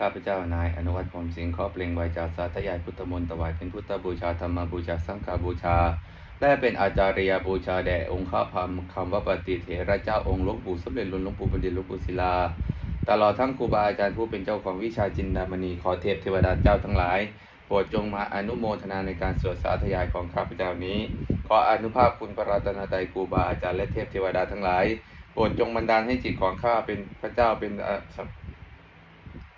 ข้าพเจ้านายอนุวัฒน์พรมสิงห์ขอเปล่งวาจาสาธยายพุทธมนต์ถวายเป็นพุทธบูชาธรรมบูชาสังฆบูชา และเป็นอาจาริยบูชาแด่องค์ข้าพามคำว่าปฏิเถระเจ้าองค์หลวงปู่สมเด็จหลวงปู่บัณฑิตหลวงปู่ศิลา ตลอดทั้งครูบาอาจารย์ผู้เป็นเจ้าของวิชาจินดามณีขอเทพเทวดาเจ้าทั้งหลายโปรดจงมาอนุโมทนาในการสวดสาธยายของข้าพเจ้านี้ ขออนุภาพคุณพระรัตนตรัยครูบาอาจารย์และเทพเทวดาทั้งหลายโปรดจงบันดาลให้จิตของข้าเป็นพระเจ้าเป็น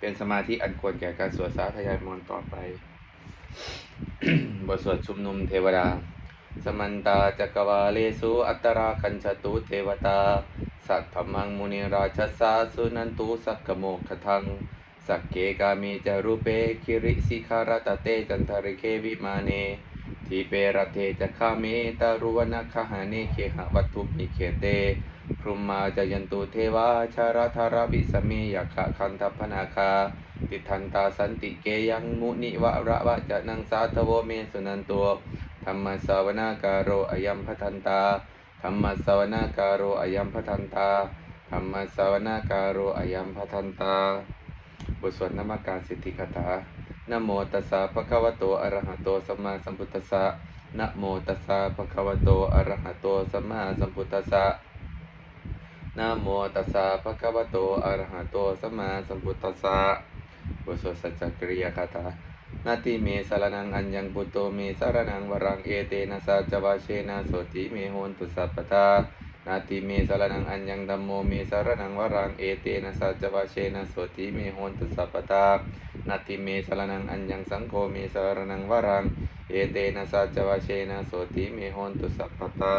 เป็นสมาธิอันควรแก่การสวดสาธยายมนต์ต่อไป บทสวดชุมนุมเทวดา สมันตาจักรวาเลสุอัตตราคัญชตุเทวตา สัทธมังมุนิราชสาสุนันตุสักกโมคทัง สักเกกามีจารุเปคิริสิคารตเตจันทริเควิมาเนทีเปรเทจะคาเมตารุวนาคหาเนเคหวัตถุมิเคเต พรุมมาจยันตุเทวาชารธาราบิสเมยขะคันทัพพนาคา ติทันตาสันติเกยังมุนิวะระวะจะนังสาทโวเมสุนันตัวธรรมสาวนากาโรอยัมพทันตาธรรมสาวนากาโรอยัมพทันตาธรรมสาวนากาโรอยัมพทันตาบทสวดนามการสิทธิคาถานโมตัสสะภะคะวะโตอะระหะโตสัมมาสัมพุทธัสสะนโมตัสสะภะคะวะโตอะระหะโตสัมมาสัมพุทธัสสะ นะโมตัสสะภะคะวะโตอะระหะโตสัมมาสัมพุทธัสสะบทสวดสัจจกริยคาถานาติเมสารนังอัญญังปุตโตเมสารนังวรังเอเตนะสัจวาเชนะโสติเมโหนตุสัพพทานาติเมสารนังอัญญังธัมโมเมสารนังวรังเอเตนะสัจวาเชนะโสติเมโหนตุสัพพทานาติเมสารนังอัญญังสังโฆเมสารนังวรังเอเตนะสัจวาเชนะโสติเมโหนตุสัพพทา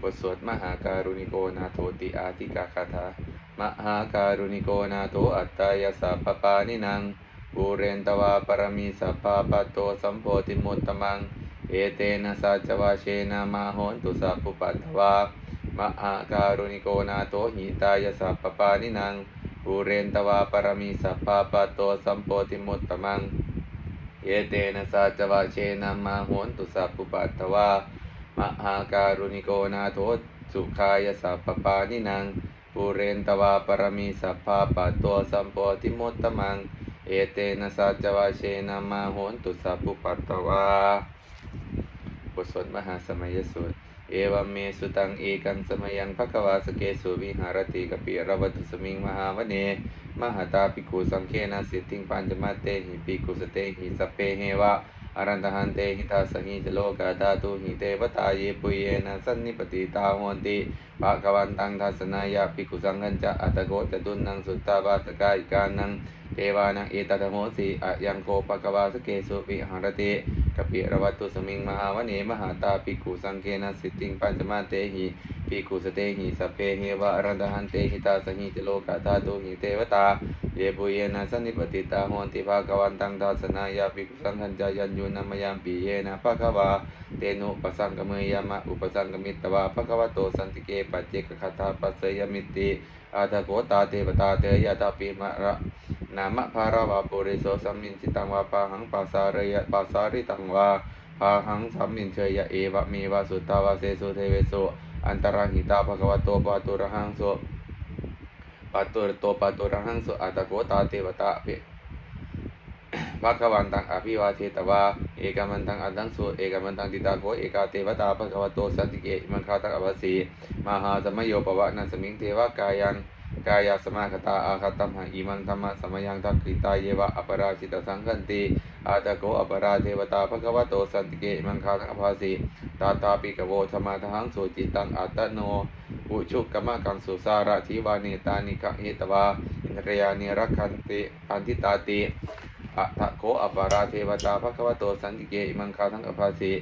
บทสวดมหาการุณิโกนาโทติอาติกาคาถามหาการุณิโกนาโทอัตตายสัพปานินังบูเรนตวาปรมีสัพพะปัตโตสัมโพธิมุตตมัง เอเตนะสัจวาเชนะมาโหนตุสัพพุปัตวามหาการุณิโกนาโทหิตายสัพปานินังบูเรนตวาปรมีสัพพะปัตโตสัมโพธิมุตตมัง เอเตนะสัจวาเชนะมาโหนตุสัพพุปัตวา มหาการุณิโกนาโทสุขายสัพพปานินังปุเรนตวาปรมีสัพพะปัตโตสัมโพธิมุตตมัง เอเตนะสัจวาเชนะมาโหนตุสัพพุปัตตวาบทสวดมหาสมัยสูตเอวัมเมสุตังเอกันสมัยังภควาสเกสุวิหารติกปิรวัตุสมิงมหาวเน มหาตาปิกุสังเคนะสิทธิงปัญจมาเตหิปิกุสเตหิสพเพเฮวะ อรันตหันเตหิตาสหิจโลกาธาตุหิเตวตาเยปุยเยนะสันนิปติตาโหนติภะควันตังทัสนายาภิกุสังฆัญจะอัตโกจตุนนังสุตตาบาสกาอิกานังเทวานังเอตตะโมสีอะยังโกภะคะวาสเกสุวิหารติกปิรวัตุสมิงมหาวเนมหาตาภิกุสังเคนะสิทธิงปัญจมาเตหิภิกขุสเตหิสัพเพเฮวะอรันตหันเตหิตาสหิจโลกาธาตุหิเตวตาเยปุเยนะสันนิปติตาโหนติภาควันตังทัสนายาภิกขุสังฆัญจายัญยุนามยามปีเยนะภะควาเตนุปสังกเมยามะอุปสังกมิตตวาภะควะโตสันติเกปัจเจกคาถาปัสยมิตติอาทโกตาเทวตาเตยะตาปิมะระนามะภาราวาปุริโสสัมมินสิตังวาปาหังปัสสารยะปัสสาริตังวาปาหังสัมมินเชยะเอวะเมวะสุตตาวาเสสุเทเวโส อันตรหิตาภะคะวะโตปะตุระหังโสปัตุรโตปัตุระหังสุอัตโกตาเทวตาเปภควันตังอภิวาเทตวาเอกมันตังอันตังสุเอกมันตังติตาโกเอกาเทวตาภะควโตสันติเกอิมังคาตังอวสีมหาสมโยปวะนัสมิงเทวกายัน กายาสมาคตาอาคตัมหะอิมังธรรมะสมยังทักขิตาเยวะอปราชิตสังคันติอาตโกอปราเทวตาภควโตสันติเกอิมันคาตังอภสีตาตาปิกโวธรรมะทังสุจิตังอัตโนอุชุกกมะกังสุสาระทิวานิตานิกะเหตวาอินทรียานิรักขันติอันทิตาติอะทะโคอปราเทวตาภควโตสันติเกอิมังคาทังอภาสี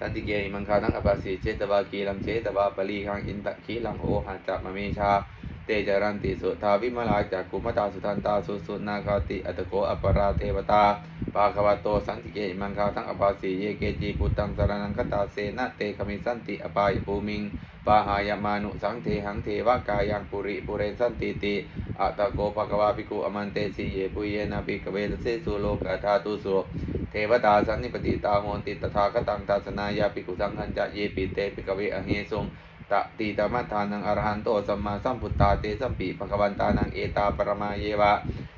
สันติเกอิมังคานังอปาสีเจตวากีลังเจตวาปลีคังอินตะคีลังโอหันจักมะเมชา เตจารันติสุทาวิมลาจากกุมตาสุทันตาสุสุนาคาติอัตโกอปราเทวตาปาควโตสันติเกมังคาทั้งอภาสีเยเกจีปุตังสารนังคตาเสนะเตคมิสันติอปายภูมิงปาหายมานุสังเทหังเทวกายังปุริปุเรสันติติอัตโกภควาภิกุอมันเตสีเยปุเยนะภิกเวทเสสุโลกธาตุสุเทวตาสันนิปติตาโหติตถาคตังทัสนายาภิกุสังฆัญจะเยปิเตภิกเวอเหสุง ตะตีตมัทานังอรหันโตสัมมาสัมพุทธาเตสัมปีภควันตานังเอตาปรมาเยวะ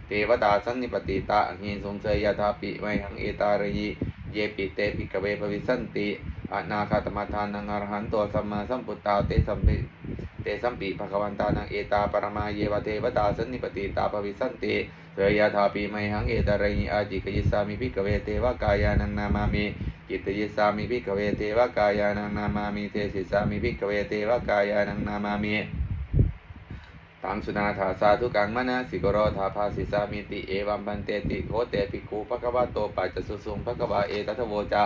เทวตาสันนิปติตาหินสงเสยยธาปิไมหังเอตาระยิเยปิเตปิกเวภวิสันติอนาคาตมัทานังอรหันโตสัมมาสัมพุทธาเตสัมปี ตสัมปิภควันตานังเอตาปรมาเยวะเทวตาสันนิปติตาภวิสันติเสยยถาปิไมหังเอตาระยิอาจิกยิสามิภิกเวเทวกายานังนามามิกิตยิสามิภิกเวเทวกายานังนามามิเทสิสามิภิกเวเทวกายานังนามามิตังสุนาถาสาธุกังมนะสิกโรธาภาสิสามิติเอวัมพันเตติโคเตปิคูภควะโตปัจจสุสุงภควะเอตัทโวจะ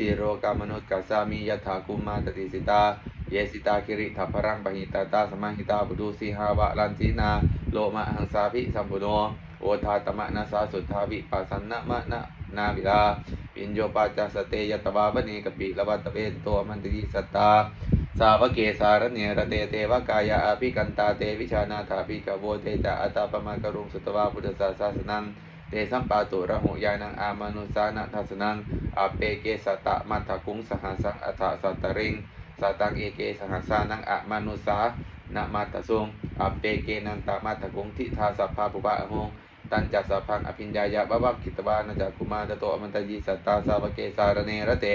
สีโรกามนุษกัสสามิยถาคุมมาตติสิตา เยสิตาคิริทัพรังปหิตาตาสมาหิตาบุดูสีหาวะลันทีนา โลมะหังสาภิสัมปุโนโอทาตมะนาสาสุทธาวิปัสสนะมะนะนาวิลาปิญโยปัจจสเตยตวาบเนกปิละวัตเวตโตมันติสตตาสาวเกสารเนรเตเตวกายาอภิกันตาเตวิชานาถาภิกโวเตจะอัตตาปมากรุงสุตวาพุทธศาสนัง เตสัมปาตุระหุยานังอามานุสานะทัสนังอเปเกสตะมัทธคุงสหัสังอัฏฐสัตตริงสัตังเอเกสหัสานังอมานุสานะมัตสุงอเปเกนันตะมัทธคุงทิทาสัพพาปุปะหงตันจัสสะพังอภิญญายะบวักขิตวานะจักกุมารโตอมันตยิสัตตาสาวเกสารเนระเต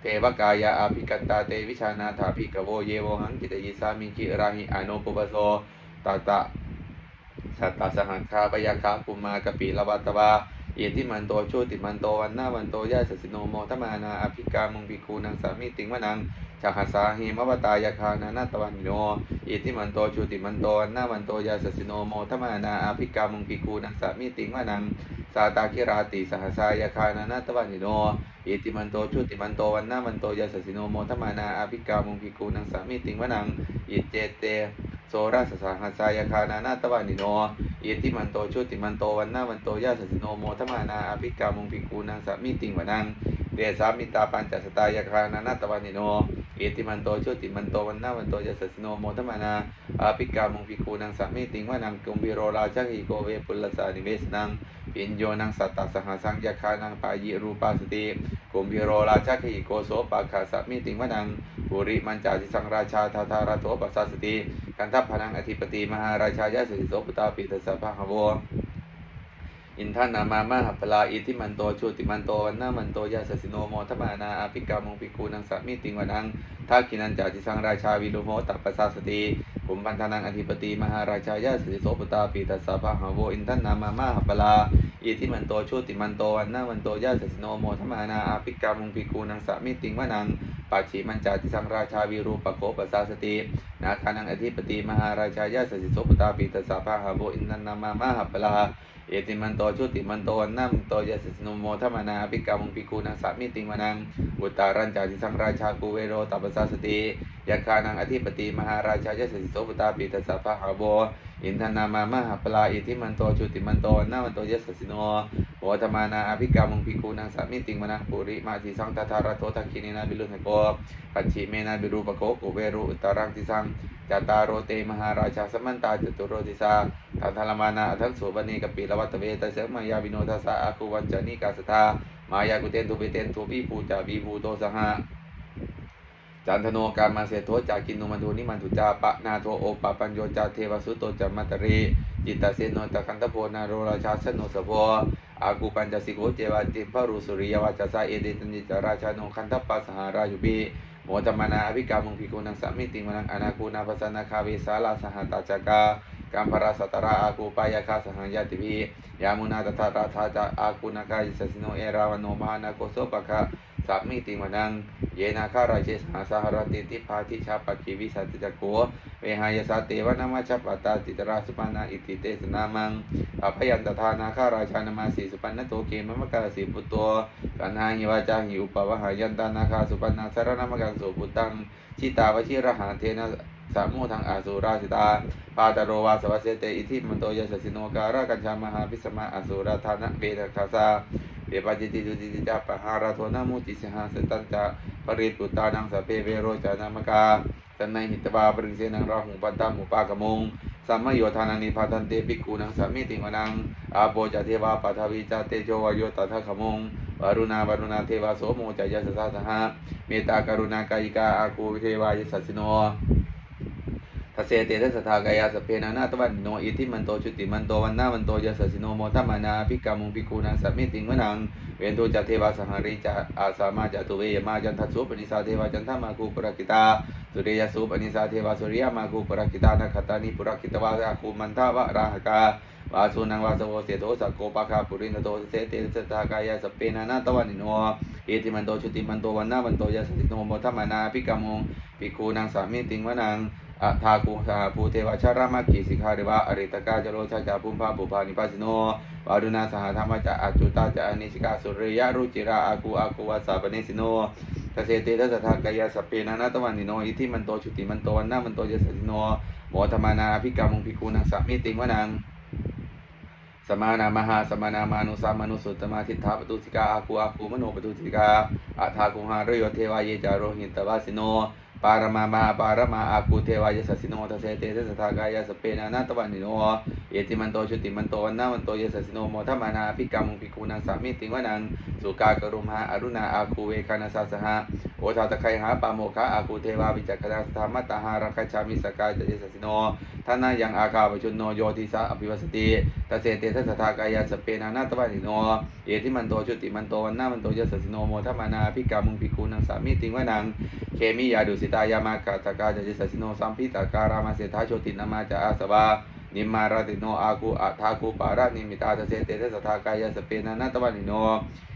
เทวกายาอภิกันตาเตวิชานาถาภิกโวเยโวหังกิตยิสามิกิราหิอนุปุปโสตตะ สัตตสหังคาปยาคาปุมากปิละวัตวาเยติมันโตโชติมันโตวันนาวันโตยาสสิโนโมทมานาอภิกามุงภิกขุนังสามิติงวนังจักหาสาหิมวตายาคานานาตวันโยเยติมันโตโชติมันโตวันนาวันโตยาสสิโนโมทมานาอภิกามุงภิกขุนังสามิติงวนังสาตาคิราติสหสายาคานานาตวันโยอิติมันโตชุติมันโตวันนามันโตยาสสิโนโมทมานาอภิกามุงพิกูนังสามิติงวนังอิเจเต โซราสสหัสายคานานาตวานิโนอิติมันโตชุติมันโตวันนาวันโตยาสสิโนโมทมานาอภิกามุงพิกูนังสามิติงวนังเดสามิตาปัญจสตายคานานาตวานิโนอิติมันโตชุติมันโตวันนาวันโตยาสสิโนโมทมานาอภิกามุงพิกูนังสามิติงวนังกุมบิโรราชกิโกเวปุลลสานิเวสนัง ปิญโยนังสัตตสหสังยาคานังปายิรูปาสติกุมพิโรราชาขิโกโสปาคาสมิติงวนังปุริมันจาติสังราชาทาทาราโถปัสสาสติกันทัพพนังอธิปติมหาราชายาสิโสปตาปิตสสะพะหวอินทานามามหัปลาอิทิมันโตชูติมันโตวันนามันโตยาสสิโนโมทมานาอภิกามงปิกูนังสามิติงวนังทักขินันจาติสังราชาวิลุโมตัปปสสติ มพันธนังอธิปติมหาราชายาสิริโสปตาปีตัสสะพะหาโวอินทันามามาหปลาอิทิมันโตชูติมันโตวันนามันโตยาสสิโนโมธมานาอาภิกามุงปิกูนังสามิติงวนัง ปัจฉิมันจาติสังราชาวิรูปโกปัสสาสตินาคานังอธิปติมหาราชายาสสิโสปตาปิตสสะพะหะโวอินทานามามหปลาเอติมันโตชุติมันโตนัมโตยสิสนุโมทมานาปิกามุงปิกูนังสามิติงวนังอุตารัญจาติสังราชากูเวโรตัปสาสติยาคานังอธิปติมหาราชายาสสิโสปตาปิตสสะพะหาโบอินทนามามหาปลาเอิทิมันโตชุติมันโตนัมโตยาสิโนโอธมานาอภิกามุงปิกูนังสามิติงวนังปุริมาติสังตถาระโตทักขินีนาบิลุนโกปัจฉิเมนาบิรูปโกกุเวรุอุตรังติสังจตารโรเตมหาราชาสมันตาจตุโรติสาทันทลมานาทั้งสุบณีกปีลวัตเวตเสมายาวิโนทัสสะอาคุวันจานิกาสตามายากุเตนทุเปเตนทุปีปูจาวีภูโตสหะ จันทโนการมาเสโทจากินนุมันทุนิมันทุจาปะนาโทโอปะปัญโยจาเทวสุโตจามัตตรีจิตตเสโนตะคันตโพนาโรราชาสโนสโพอากูปัญจสิโกเจวันติมพรุสุริยวาจาสาเอเดตันจิจาราชาโนคันทปัสหารายุบีโมตมานาอภิกามุงพิกุนังสามิติมังอนาคูนาภัสนาคาเวสาลาสหตาจากากัมภราสัตราอากูปายาคาสหังยาติพียามุนาตถาราธาจาอากูนาคายิสสิโนเอราวโนมานาโกโสปะคะ สัมมิติมนัง เยนาคาราเชสหาสหรติติภาทิชาปะคิวิสัตจักโกเวหายสาเตวนามาชปตาติตราสุปันาอิติเตสนามังอภยันตทานาคาราชานามาสีสุปันนโตเกมมะกาสีปุตโตกันหาหิวาจาหิอุปวหายันตานาคาสุปันนาสารนามกังสุปุตังชิตาวชิระหาเทนะ สามุทังอาสุราสิตา ปาตโรวาสวัสเตอิทิมันโตยสสิโนการะกัญชามหาพิสมาอสุราธานะเบตคาสาเบปจิติจุติติจาปหาราโทนามุติสหาสตันจะปริตุตานังสเปเวโรจานามกาสันในหิตบาปริเสนังราหุปัตตามุปากมงสัมมโยธานานิพาทันเตปิกูนังสามิติวนังอาโปจเทวาปัทวีจเตโจวโยตถาขมงวรุณาวรุณาเทวาโสโมจายสสะสหะเมตตากรุณากายิกาอาคูเทวายสัสสิโน เสเตทัสสทากายาสเพนานาตวันโนอิทิมันโตชุติมันโตวันนามันโตยสสิโนโมทัมมานาภิกามุงภิกขุนังสัมมิติงวนังเวนโตจัตเทวาสหริจาอาสามาจตุเวยมาจันทัสุปนิสาเทวาจันทมาคูปรกิตาสุริยสุปนิสาเทวาสุริยมาคูปรกิตานาคตานิปุรกิตวาอาคูมันทาวะราหกาวาสุนังวาสโวเสโตสักโกปะคาปุรินโตเสเตทัสสทากายาสเพนานาตวันโนเอติมันโตชุติมันโตวันนามันโตยสสิโนโมทัมมานาภิกามุงภิกขุนังสัมมิติงวนัง อัฏฐากุสาภูเทวชารามากิสิกขาเดวะอริตกาจโรชาจาปุมภาปุภานิปัสโนวารุณาสหธรรมจะอจุตาจะอนิสิกาสุริยะรุจิราอากูอากูวาสาปเนสิโนทเสเตทัสทากายาสเพนานาตวันนิโนอิทิมันโตชุติมันโตวันนามันโตยสสิโนโมธรรมานาภิกรรมุงภิกขุนังสัมมิติงวนังสมานามหาสมานามานุสามานุสุตมาทิฏฐาปตุสิกาอาคูอาคูมโนปตุสิกาอาทาคุหารโยเทวายเยจาโรหิตวาสิโน ปารมามาปารมาอากูเทวายสสิโนทเสเตทัสสทากายสเปนานาตวันนิโน เอติมันโตชุติมันโตวันนามันโตเยสสิโนโมทัมานาภิกรรมุงภิกขุนังสามิติงวนังสุกากรุมหาอรุณาอาคูเวคานาสาสหะโอทาตะไคหาปาโมคะอาคูเทวาวิจักขณาสธรรมตาหารักขชามิสกายจเยสสิโนท่านายังอาคาปชุนโนโยติสาอภิวัสติตเสเตทัสทากายาสเพนานาตวันิโนเอติมันโตชุติมันโตวันนามันโตเยสสิโนโมทัมานาภิกรรมุงภิกขุนังสามิติงวนังเคมิยาดุสิตายามากาตกาจจิสสิโนสัมพิตาการามาเสธาโชตินามาจาอาสวา นิมาราติโนอากูอาทากูปารานิมิตาทเสเตเทสทากายาสเปนานาตวันิโน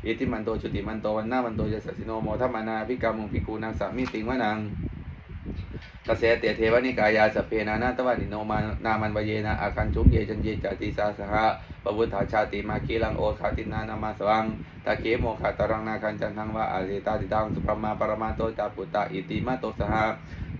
อิติมันโตชุติมันโตวันนามันโตยสสิโนโมทัมานาภิกามุงภิกูนังสามิติงวะนังกเสเตเทวนิกายาสเพนานาตวันิโนมานามันวเยนะอาคันจุงเยจันเยจติสาสหะปวุฒาชาติมาคีลังโอคาตินานามาสวังตะเกโมคาตรังนาคันจันทังวะอาเรตาติตังสุปรมาปรมาโตจาปุตตะอิติมาโตสหะ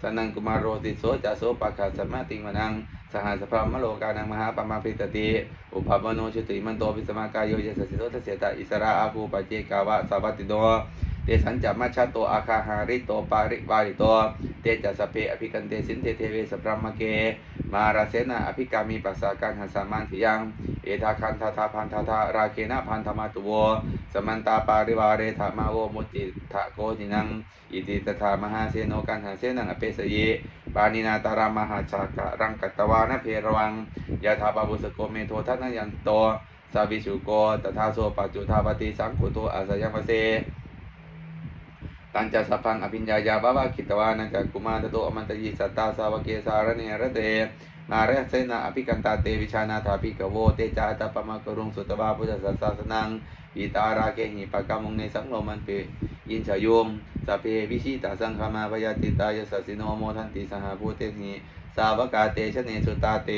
สนังกุมารโรติโสจาโสปะขาสมาติงวนัง สหสพรมมโลกานังมหาปมาปิตติ อุปปโนชุติมันโตปิสมากายโยยสสิโตทเสตาอิสระอาภูปเจกาวะสาวัติโด เตสัญจมัชชาโตอาคาหาริโตปาริวาริโต เตจัสสพเพอภิกันเตสินเตเทเวสพรมเก มาราเสนาอภิกามีปัสสาการหัสสามันทิยัง เอทาคันทาทาพันทาทาราเคนะพันธมาตุโว สมันตาปาริวาเรธามาโวมุติทะโกจินัง อิติตถามหาเสโนกันหาเสนังอเปสเยปานินาตารามหาชากะรังกัตวานะเพรวังยะถาปาบุสโกเมโททันยันโตสาวิสุโกตถาโสปัจจุทาวติสังขุโตอาสยังเส ตันจะสัพพังอภิญญายาบาวาคิตวานันจะกุมารโตอมันตยิสัตตาสาวเกสารเนรเตมาเรเสนาอภิกันตาเตวิชานาถาภิกโวเตจาตปมะกรุงสุตวาพุทธศาสนังอิตาราเกหิปะกามุงในสังโลมันเปอินชโยมสพเพวิชิตาสังฆมาปยาติตายสัสสิโนโมทันติสหภูเตหิสาวกาเตชเนสุตาเต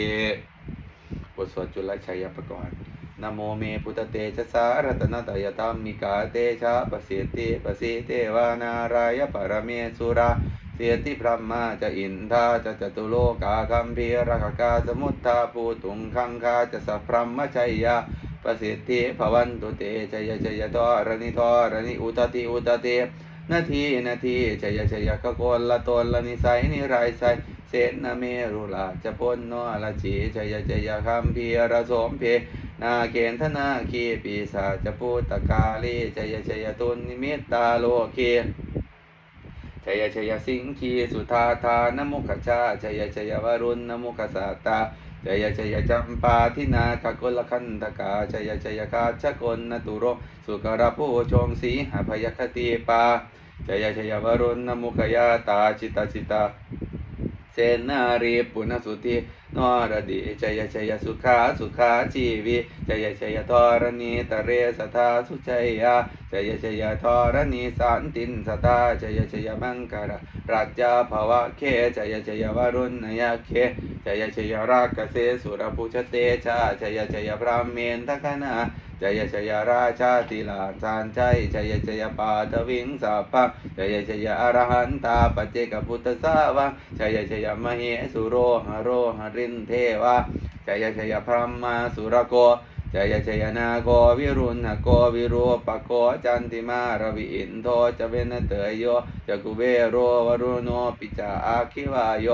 บทสวดจุลชัยประกรณ์ นโมเมพุทธเตชะสารตนตยธรรมิกาเตชะปะเสติปะเสเทวานารายปรเมสุราเสียติพรหมาจะอินทาจะจตุโลกาคัมพีรกกาสมุทธาภูตุงคังคาจะสัพพรมชัยยาปะเสติภวันตุเตชยชยทรณิทรณิอุตติอุตตินาทีนาทีชยชยกโกลละตนละนิสัยนิไรไสเสนเมรุลาจะปนโนละจีชยชยคัมพีรสมเพ นาเกณฑนาคีปีศาจปุตกาลีจยชยตุนิมิตตาโลเคีชยชยสิงคีสุธาธานมุขชาชยชยวรุณนมุขสาตาชยชยจัมปาทินาคกลคันตกาชยชยกาชกลนตุโรสุกรภูชงสีหพยคติปาชยชยวรุณนมุขยาตาจิตาจิตาเสนารีปุณสุติ นรดีจยชยสุขาสุขาชีวิจยชยทรณีตเรสทาสุชัยยาจยชยทรณีสันตินสตาจยชยมังกรราชาภวะเคจยชยวรุณนยเคจยชยราคเสสุรภูชเตชาจยชยพรามเมนทคณาจยชยราชาติลาสานชัยจยชยปาทวิงสัพพะจยชยอรหันตาปเจกพุทธสาวะจยชยมเหสุโรหโรหรินเทวะจยชยพรหมาสุรโกจยชยนาโกวิรุณโกวิรูปโกจันติมารวิอินโทจะเวนเตยโยจะกุเวโรวรุโนปิจาอาคิวายโย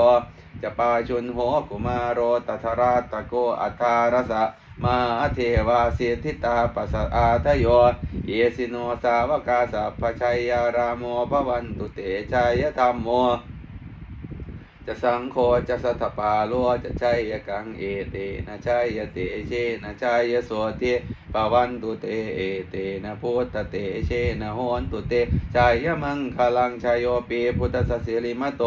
จะปาชุนโหกุมารโรตัทราตโกอัทารสะมาเทวาเสิทธิตาปัสสะอาทโยเยสิโนสาวกาสัพพชัยยารามโมภวันตุเตชัยธรรมโม จะสังโฆจะสัทปาโลจะชัยยกังเอเตนะชัยยเตเชนะชัยยโสเตปวันตุเตเอเตนะพุทธเตเชนะโหนตุเตชัยยมังคลังชัยโยปีพุทธสสสิริมโต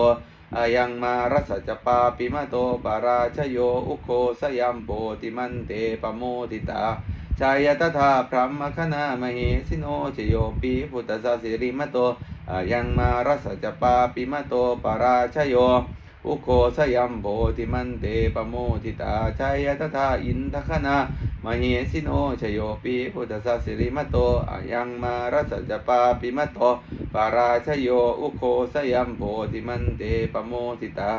อายังมารัสจปาปิมโตปาราชโยอุโคสยัมโปติมันเตปโมติตาชายตถาพรหมคณามเหสิโนชโยปีพุทธสสสิริมโตอายังมารัสสจปาปิมโตปาราชโย อุโคสยัมโพธิมันเตปโมทิตาชัยตถาอินทคณามเหสิโนชโยปีพุทธสสิริมโตอายังมารัสจปาปิมโตปาราชโยอุโคสยัมโพธิมันเตปโมทิตา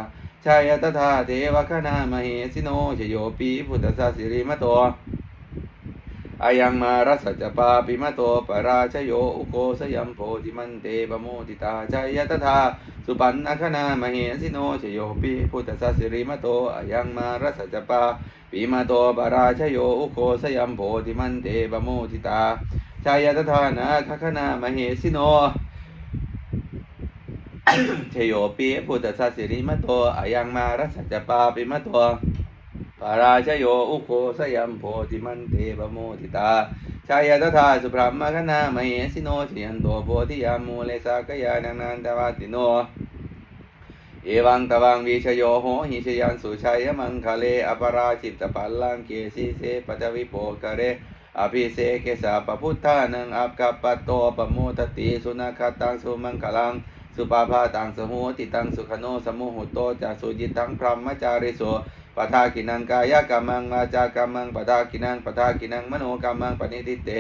ชัยตถาเทวคณามเหสิโนชโยปีพุทธสสิริมโต อายังมารัสสจปาปิมโตปราชโยอุโกสยัมโพธิมันเตปโมติตาชัยตถาสุปันนคณามเหสิโนชโยปิพุทธสสิริมโตอายังมารัสสจปาปิมโตปราชโยอุโกสยัมโพธิมันเตปโมติตาชัยตถานาคคณามเหสิโนชโยปิพุทธสสิริมโตอายังมารัสสจปาปิมโต ปาราชโยอุโคสยัมโพธิมันเตปโมทิตา ชายตถาสุพรหมคณามเสิโนชยันโตโพธิยามูเลสากยานังนันตวาติโน เอวังตวังวิชโยโหหิชยันสุชัยมังคะเลอปราชิตปัลลังเกสีเสปจวิโปกเรอภิเสกสาปพุทธานังอัปกัปปโตปโมทติสุนัขตังสุมังคลังสุปาพาตังสมุติตังสุขโนสมุหุโตจาสุจิตังพรหมจาริโส ปทากินังกายกรรมังวาจากรรมังปทากินังปทากินังมโนกรรมังปณิทิเต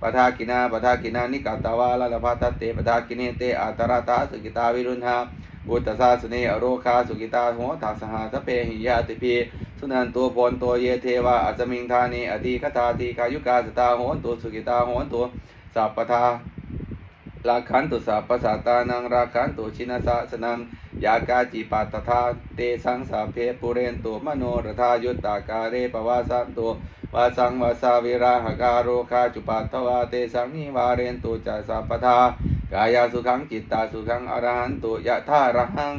ปทากินาปทากินานิกาตาวาลลภัตเตปทากินเตอัตระตาสุกิตาวิรุณหาบุตสาสเนอโรคาสุกิตาโหทัสหาสเปหิยาติพีสุนันตัวพลตัวเยเทวาอัจมิงธานีอธิคตาทีกายุกาสตาโหนตัวสุกิตาโหนตัวสัพปทาราคันตุสัพพสัตตานังราคันตุชินาสะสนัง ยากาจิปัตตถาเตสังสัพเพปุเรนตุมโนรธายุตตากาเรปวาสันตุวาสังวาสาวิราหการโรคาจุปัตถวาเตสังนิวาเรนตุจัสสัพทากายาสุขังจิตตาสุขังอรหันตุยะธาระหัง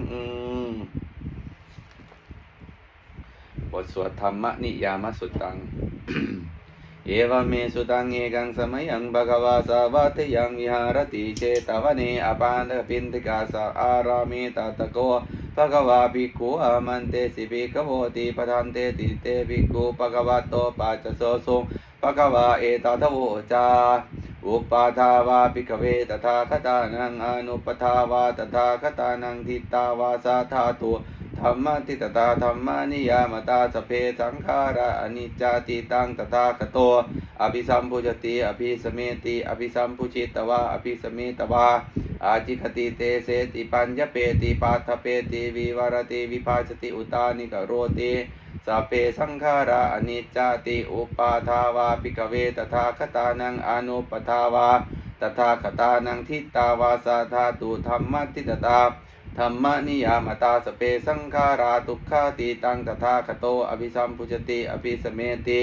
บทสวดธรรมนิยามสุตัง เอวเมสุตังเอกังสมัยังภะคะวาสาวัตยังวิหารติเชตวเนอปานปินติกาสาอารมะติตตาธรรมติตตาธรรมานิยามตาสเพสังขาราอนิจจาติตังตถาคโตอภิสัมพุจติอภิสเมติอภิสัมพุชิตวาอภิสเมตวาอาจิคติเตเสติปัญญเปติปาทเปติวิวารติวิภาชติอุตานิกโรติสัพเพสังขาราอนิจจาติอุปาทาวาปิกเวตถาคตานังอนุปทาวาตถาคตานังทิตาวาสาธาตุธรรมทิตตา ธรรมนิยามตาสเปสังขาราทุกขาติตังตถาคโตอภิสัมพุจติอภิสเมติ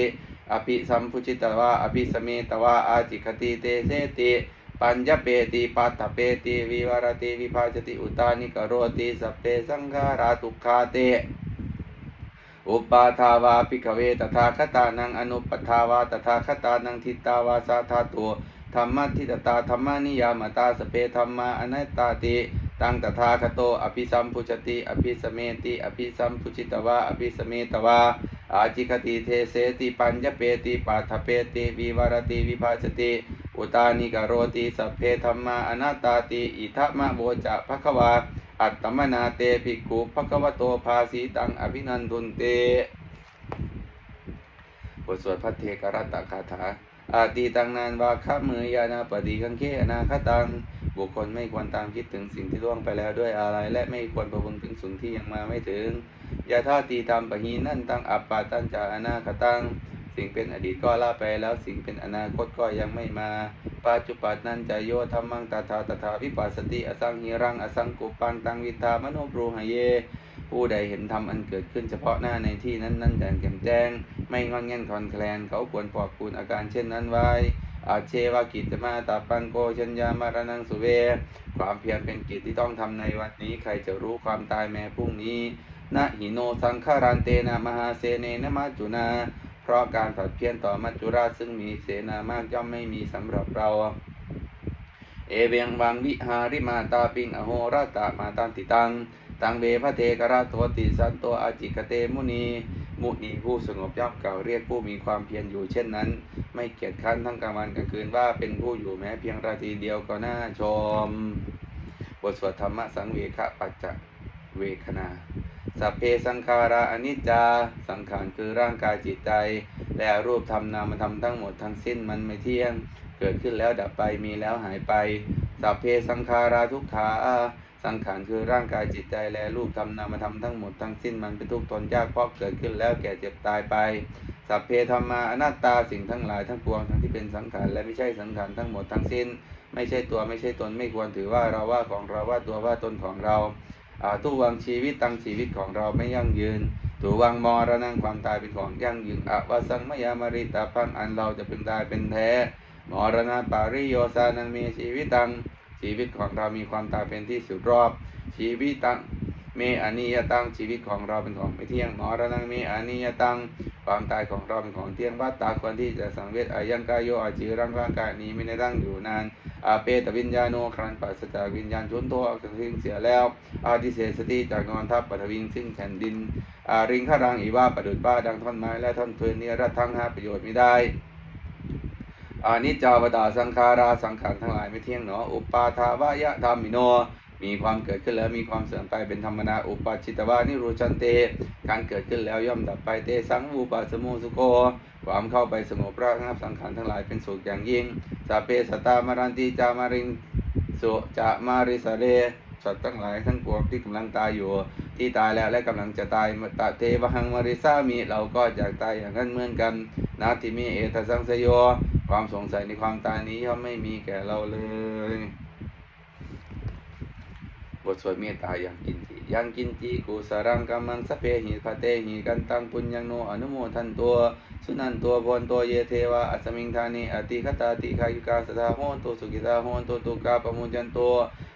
อภิสัมพุจิตวาอภิสเมตวาอาจิคติเตเสติปัญญเปติปัตถเปติวิวารติวิภาชติอุตานิกโรติสพเพสังขาราทุกขาเตอุปาทาวาปิกเวตถาคตานังอนุปทาวาตถาคตานังทิตาวาสาธาตุธรรมทิตตาธรรมานิยามตาสเปธรรมาอนัตตาติ ตังตถาคโตอภิสัมพุชติอภิสเมติอภิสัมพุชิตวาอภิสเมตวาอาจิคติเทเสติปัญญเปติปัฏฐเปติวิวารติวิภาชติอุตานิกโรติสัพเพธรรมาอนัตตาติอิทัมะโวจะภควา อัตตมนาเตภิกขุภควโตภาสีตังอภินันทุนเตบทสวดพระเทกรัตตคาถา อาตีตังนานวาคะมือยานาปฏิกังเคอนาคตัง บุคคลไม่ควรตามคิดถึงสิ่งที่ล่วงไปแล้วด้วยอะไร และไม่ควรประวงถึงสิ่งที่ยังมาไม่ถึงยาท่าตีตามปะหีนั่นตังอัปปาตันจาอนาคตัง สิ่งเป็นอดีตก็ละไปแล้ว สิ่งเป็นอนาคตก็ยังไม่มาปัจจุบันนั้นจะโยธรรมังตถาตถาวิปัสสติอสังหิรังอสังกุปังตังวิทามโนปรูหเย ผู้ใดเห็นธรรมอันเกิดขึ้นเฉพาะหน้าในที่นั้นนั้นแจ่มแจ้ง ไม่งอนแง่นคลอนแคลน เขาควรปอบคูณอาการเช่นนั้นไว้อาเชวากิจมาตาปันโกชัญญามารนังสุเว ความเพียรเป็นกิจที่ต้องทำในวันนี้ ใครจะรู้ความตายแม้พรุ่งนี้นะหิโนสังขารันเตนะมหาเสเนนะมัจจุนา เพราะการผัดเพี้ยนต่อมัจจุราชซึ่งมีเสนามากย่อมไม่มีสำหรับเรา เอเวียงวังวิหาริมาตาปิงอโหราตามาตันติตัง ตังเบพระเทกราโทติสันโตอาจิกเตมุนี มุนีผู้สงบย่อมเก่าเรียกผู้มีความเพียรอยู่เช่นนั้น ไม่เกียจคร้านทั้งกลางวันกลางคืนว่าเป็นผู้อยู่แม้เพียงราตรีเดียวก็น่าชม บทสวดธรรมสังเวคะปัจจเวคนาสัพเพสังขาราอนิจจา สังขารคือร่างกายจิตใจ และรูปธรรมนามธรรมทั้งหมดทั้งสิ้นมันไม่เที่ยง เกิดขึ้นแล้วดับไปมีแล้วหายไปสัพเพสังขาราทุกขา สังขารคือร่างกายจิตใจและรูปธรรมนามธรรมทั้งหมดทั้งสิ้นมันเป็นทุกข์ทนยากเพราะเกิดขึ้นแล้วแก่เจ็บตายไป สัพเพธรรมาอนัตตาสิ่งทั้งหลายทั้งปวงทั้งที่เป็นสังขารและไม่ใช่สังขารทั้งหมดทั้งสิ้น ไม่ใช่ตัวไม่ใช่ตนไม่ควรถือว่าเราว่าของเราว่าตัวว่าตนของเราทุวังชีวิตตั้งชีวิตของเราไม่ยั่งยืนถูวังมรณะความตายเป็นของยั่งยืนอวสังมยามริตาพังอันเราจะเป็นตายเป็นแท้มรณะปาริโยสานังมีชีวิตตัง ชีวิตของเรามีความตายเป็นที่สุดรอบ ชีวิตตังเมอนิยตังชีวิตของเราเป็นของไม่เที่ยงมรณะเมอนิยตังความตายของเราเป็นของเที่ยงวัตตาควรที่จะสังเวชอายังกายโยอาจีรังร่างกายนี้ไม่ได้ตั้งอยู่นานอาเปตวิญญาโนครันปัสจากวิญญาณชนโทออกจากทิ้งเสียแล้ว อาทิเสสติจากนอนทับปัทวิงซึ่งแผ่นดินอาริงขรังอีว่าประดุดบ้าดังท่อนไม้และท่อนฟืนนี้รัดทั้งห้าประโยชน์ไม่ได้ อานิจจาวตาสังขาราสังขารทั้งหลายไม่เที่ยงหนอ อุปาทาวายะธรรมิโน มีความเกิดขึ้นแล้วมีความเสื่อมไปเป็นธรรมนาอุปาชิตวานิรูชันเต การเกิดขึ้นแล้วย่อมดับไปเตสังวูปาสมุสุโกความเข้าไปสงบระงับสังขารทั้งหลายเป็นสุขอย่างยิ่งสาเปสตามารันติจามาริงสุจะมาริสเรสัตว์ทั้งหลายทั้งปวงที่กำลังตายอยู่ ที่ตายแล้วและกำลังจะตายมตะเทวหังมาริสามีเราก็อยากตายอย่างนั้นเหมือนกัน นาทิมีเอตสังสโย ความสงสัยในความตายนี้ย่อมไม่มีแก่เราเลย บทสวดเมตตายังกินจียังกินจีกูสรังกัมมังสเพหิพาเตหิกันตังปุญญังโนอนุโมทันตัวสุนันตัวพนตัวเยเทวะอัสมิงธานีอติคตาติคายุกาสทาหนตุสุกิตาโหนตัวสุกิตาโหนตัวตุกาสุกิตาโหนตุทุกขาปมุญจันตุกาสุกิตาโหนตุทุกขาปมุจจนโหนตุทุกขปมุญจันตัว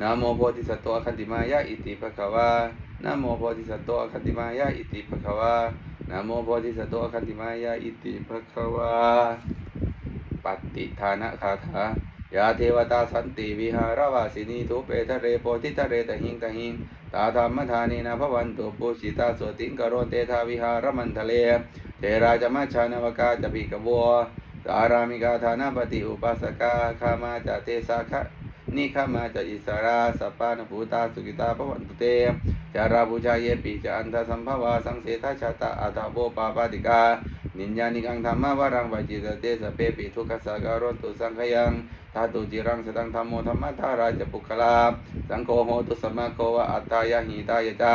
นะโมโพธิสัตว์อคันติมายะอิติภะคะวานะโมโพธิสัตว์อคันติมายะอิติภะคะวานะโมโพธิสัตว์อคันติมายะอิติภะคะวาปฏิทานะคาถายาเทวตาสันติวิหารวาสินีทุเปทะเรโพธิทะเรตหิงตหิงตาธรรมธานีนาภวันตุปุสิตาสวติงกโรเตทาวิหารมันทะเลเทราจมัชานวกาจะปิกบัวสารามิกาธานาปฏิอุปาสกาคามาจะเตสาคะ นิขมาจะอิสราสัปปานภูตาสุกิตาภวันตุเตจาราบูชาเยปิจาอันทสัมภวาสังเสทาชาตาอัตาโบปาปาติกา นิญญานิกังธรรมวรังวจิตเตสเปปิทุกขสากรนตุสังขยังธาตุจิรังสตังธรรมโมธรรมทาราจปุคลาสังโฆโหตุสมมาโควะอัตตายหิตายะจา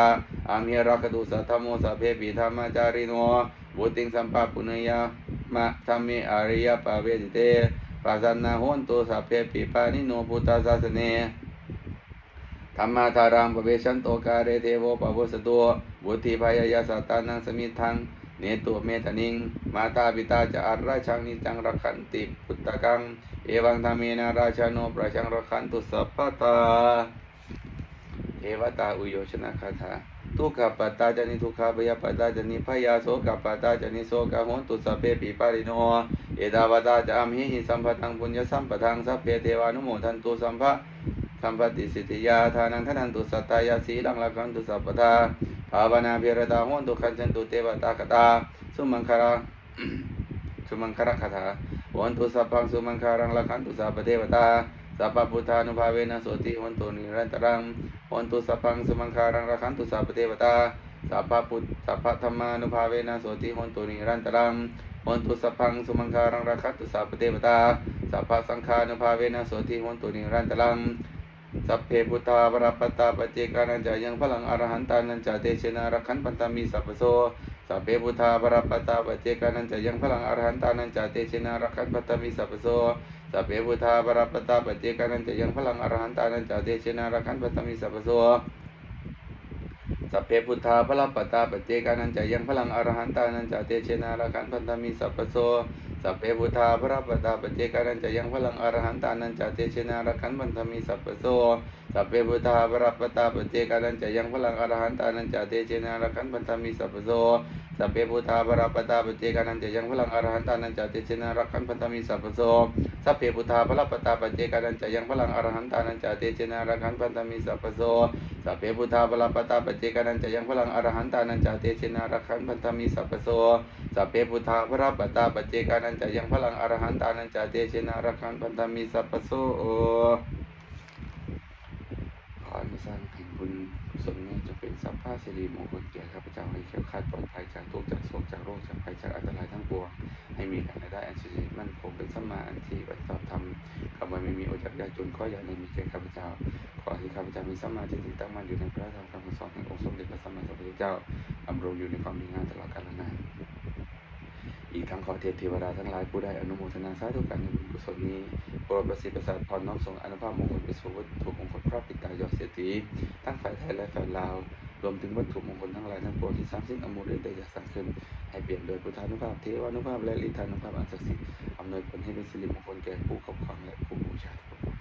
อามิรักตุสัทธโมสเพปิธรรมจาริโนบุติงสัมปะปุเนยมะธรรมิอาริยปะเวจิเต ปัสสนาโหนตุสัพเพปิปานิโนพุทธาสสเนธรรมาธารังปเวชันโตกาเรเทโวปะโวสตัวบุติพยายาสตานังสมิทังเนตุเมตนิง มาตาปิตาจะอัตราชังนิจังรักขันติพุตตะกัง เอวังธรรมีนาราชาโนประชังรักขันตุสัพพตาเทวตาอุโยชนะคาถา ทุกขปัตตาจานิทุกขปยปัตตาจานิพยาโสกปัตตาจานิโสกโหนตุสัพเพปิปาริโนเอดาวตาจะอัมหิหิสัมปทังปุญญสัมปทังสัพเพเทวานุโมทันตุสัมภะสัมปติสิทธิยาทานังทนันตุสัตตายาสีลังลักขันตุสัพพทาภาวนาเพียรตาโหนตุขันจันตุเทวตาคตาสุมังคาราสุมังคาระคาถาโหนตุสัพพังสุมังคารังลักขันตุสัพเทวตา สัพพุทธานุภาเวนะโสติโหนตุนิรันตรังโหนตุสัพพังสุมังคารังลักันตุสัพเทวตาสัพพพุทสัพพธรรมานุภาเวนะโสติโหนตุนิรันตรังโหนตุสัพพังสุมังคารังราคัตตุสัพเทวตาสัพพสังฆานุภาเวนะโสติโหนตุนิรันตลังสัพเพพุทธาปรปตตาปเจกานันจะยังพลังอรหันตานันจเตชนะรักขันปันตามีสัพโส สัพเพพุทธาปรปตตาปเจกานันจะยังพลังอรหันตานันจะเตชนะรักขันปันตมีสัพโสสัพเพพุทธาปรปตตาปเจกานันจะยังพลังอรหันตานันจะเตชนะรักขันปันตมีสัพโสสัพเพพุทธาพระปตตาปเจกานันจะยังพลังอรหันตานันจะเตชนะรักขันปันตมีสัพโสสัพเพพุทธาพระปตตาปเจกานันจะยังพลังอรหันตานันจะเตชนะรักขันปันตมีสัพพโส สัพเพพุทธาปรัปตาปเจกานันจะยังพลังอรหันตานันจะเตเจนะรักขันปันธามิสัพพโสสัพเพพุทธาปรัปตาปเจกานันจะยังพลังอรหันตานันจะเตเจนะรักขันปันธามิสัพพโสสัพเพพุทธาปรัปตาปเจกานันจะยังพลังอรหันตานันจะเตเจนะรักขันปันธามิสัพพโสสัพเพพุทธาปรัปตาปเจกานันจะยังพลังอรหันตานันจะเตเจนะรักขันปันธามิสัพพโสสัพเพพุทธาปรัปตาปเจกานันจะยังพลังอรหันตานันจะเตเจนะรักขันปันธามิสัพพโส ออนุสาสแห่งบุญกุศลนี้จะเป็นสัพพะสิริมงคลแก่ข้าพเจ้าให้แคล้วคลาดปลอดภัยจากทุกข์จากโศกจากโรคจากภัยจากอันตรายทั้งปวงให้มีการได้อันสิริมั่นคงเป็นสมมาอันที่ปฏิบัติธรรมคำว่าไม่มีโอจากยากจนก็อย่าได้มีแก่ข้าพเจ้า ขอให้ข้าพเจ้ามีสมมาธิตั้งมั่นอยู่ในพระธรรมคำสอนแห่งองค์สมเด็จพระสัมมาสัมพุทธเจ้าดำรงอยู่ในความดีงามตลอดกาลนาน อีกทั้งขอเทพเทวดาทั้งหลายผู้ได้อนุโมทนาสาธุการในบุญกุศลนี้โปรดประสิทธิ์ประสาทพรน้อมส่งอนุภาพมงคลไปสู่วัตถุมงคลพระปิตายอดเศรษฐีทั้งฝ่ายไทยและฝ่ายลาว รวมถึงวัตถุมงคลทั้งหลายทั้งปวงที่สร้างสิ้นอมุได้ได้จากสร้างขึ้น ให้เปลี่ยนโดยพุทธานุภาพเทวานุภาพและฤทธานุภาพอันศักดิ์สิทธิ์อำนวยผลให้เป็นสิริมงคลแก่ผู้ครอบครองและผู้บูชาทุกคน